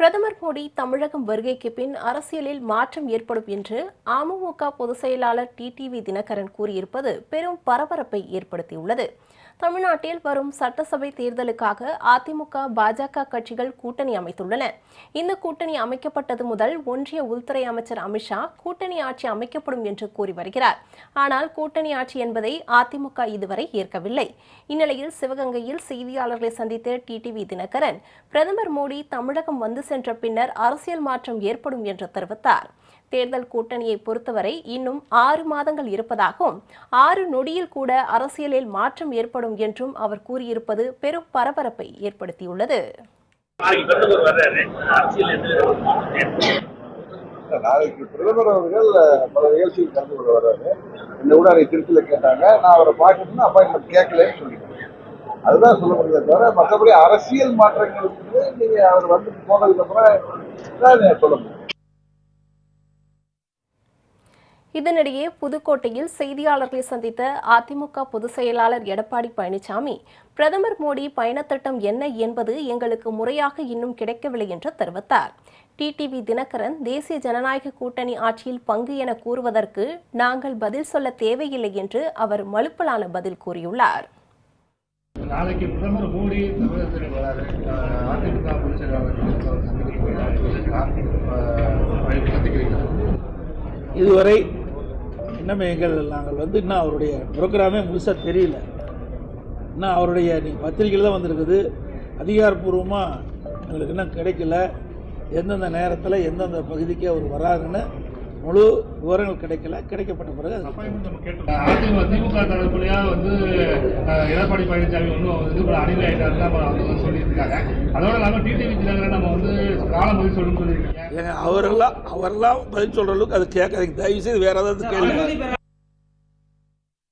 பிரதமர் மோடி தமிழகம் வருகைக்கு பின் அரசியலில் மாற்றம் ஏற்படும் என்று அமமுக பொதுச் செயலாளர் டிடிவி தினகரன் கூறியிருப்பது பெரும் பரபரப்பை ஏற்படுத்தியுள்ளது. தமிழ்நாட்டில் வரும் சட்டசபை தேர்தலுக்காக அதிமுக பாஜக கட்சிகள் கூட்டணி அமைத்துள்ளன. இந்த கூட்டணி அமைக்கப்பட்டது முதல் ஒன்றிய உள்துறை அமைச்சர் அமித்ஷா கூட்டணி ஆட்சி அமைக்கப்படும் என்று கூறி வருகிறார். ஆனால் கூட்டணி ஆட்சி என்பதை அதிமுக இதுவரை ஏற்கவில்லை. இந்நிலையில் சிவகங்கையில் செய்தியாளர்களை சந்தித்த டிடிவி தினகரன் பிரதமர் மோடி தமிழகம் வந்து சென்ற பின்னர் அரசியல் மாற்றம் ஏற்படும் என்று தெரிவித்தார். தேர்தல் கூட்டணியை பொறுத்தவரை இன்னும் ஆறு மாதங்கள் இருப்பதாகவும் ஆறு நொடியில் கூட அரசியலில் மாற்றம் ஏற்படும் என்றும் அவர் கூறியிருப்பது பெரும் பரபரப்பை ஏற்படுத்தியுள்ளது. நாளைக்கு பிரதமர் அவர்கள் பல நிகழ்ச்சியில் கலந்து கொள்ள வர்றாரு. என்ன கூட அதை திருச்சியில் கேட்டாங்க. நான் அவரை பார்க்கணும்னு அப்பாயின்மெண்ட் கேட்கலன்னு சொல்லிட்டேன். அதுதான் சொல்ல முடியாது தவிர மற்றபடி அரசியல் மாற்றங்களுக்கு நீங்க அவர் வந்து போனதுக்கு அப்புறம் சொல்ல முடியும். இதனிடையே புதுக்கோட்டையில் செய்தியாளர்களை சந்தித்த அதிமுக பொதுச் செயலாளர் எடப்பாடி பழனிசாமி பிரதமர் மோடி பயணத்திட்டம் என்ன என்பது எங்களுக்கு முறையாக இன்னும் கிடைக்கவில்லை என்று தெரிவித்தார். டிடிவி தினகரன் தேசிய ஜனநாயக கூட்டணி ஆட்சியில் பங்கு என கூறுவதற்கு நாங்கள் பதில் சொல்ல தேவையில்லை என்று அவர் மலுப்பலான பதில் கூறியுள்ளார். நாளைக்கு பிரதமர் மோடி தமிழகத்தில் அஹ் அதிமுக சந்திக்கிறீங்க இதுவரை இன்னும் எங்கள் நாங்கள் வந்து இன்னும் அவருடைய ப்ரோக்ராமே முழுசாக தெரியல. இன்னும் அவருடைய நீங்கள் பத்திரிகையில் தான் வந்திருக்குது. அதிகாரப்பூர்வமாக எங்களுக்கு இன்னும் கிடைக்கல. எந்தெந்த நேரத்தில் எந்தெந்த பகுதிக்கு அவர் வராருன்னு முழு விவரங்கள் கிடைக்கல. கிடைக்கப்பட்ட பிறகு திமுக தரப்புலையா வந்து எடப்பாடி பழனிசாமி ஒன்றும் இது கூட அணில் ஆயிட்டாருன்னு நம்ம வந்து சொல்லியிருக்காங்க. அதோட இல்லாமல் டிடிவி தினகரன் நம்ம வந்து காலம் பதில் சொல்லணும்னு சொல்லியிருக்கீங்க. அவரெல்லாம் அவரெல்லாம் பதில் சொல்கிற அளவுக்கு அது கேட்காதீங்க. தயவுசெய்து வேறு ஏதாவது கேள்வி